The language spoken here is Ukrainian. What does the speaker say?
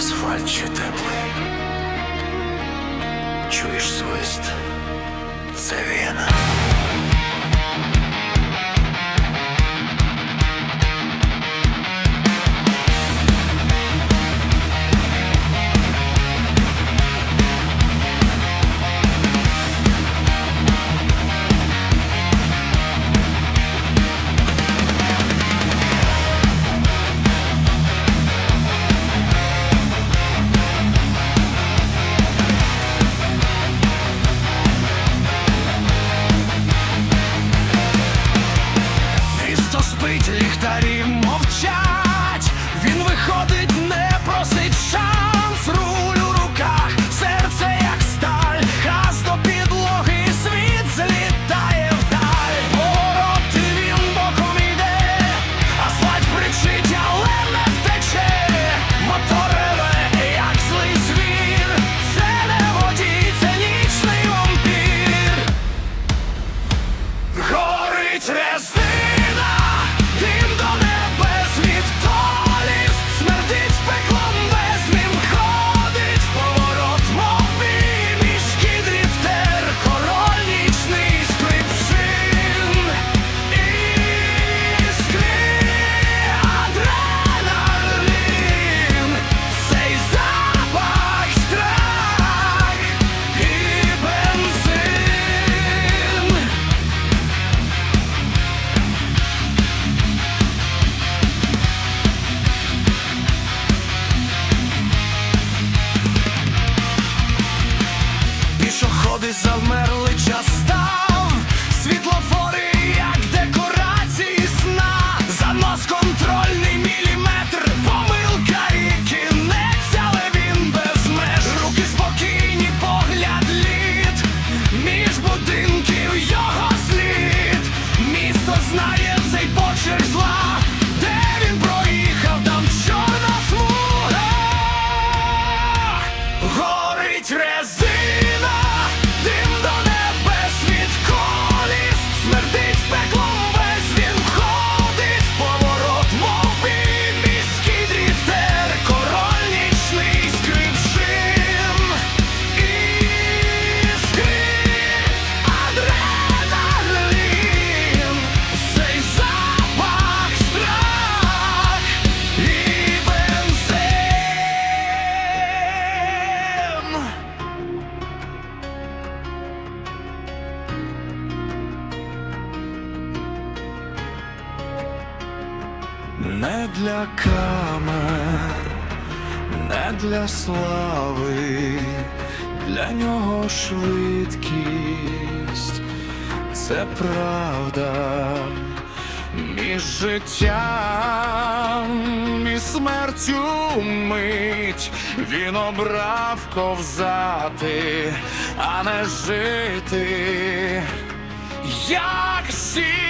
асфальт ще теплий. Чуєш свист? Це він. Nefes alma не для камер, не для слави, для нього швидкість, це правда між життям і смертю мить він обрав ковзати, а не жити. Як сім.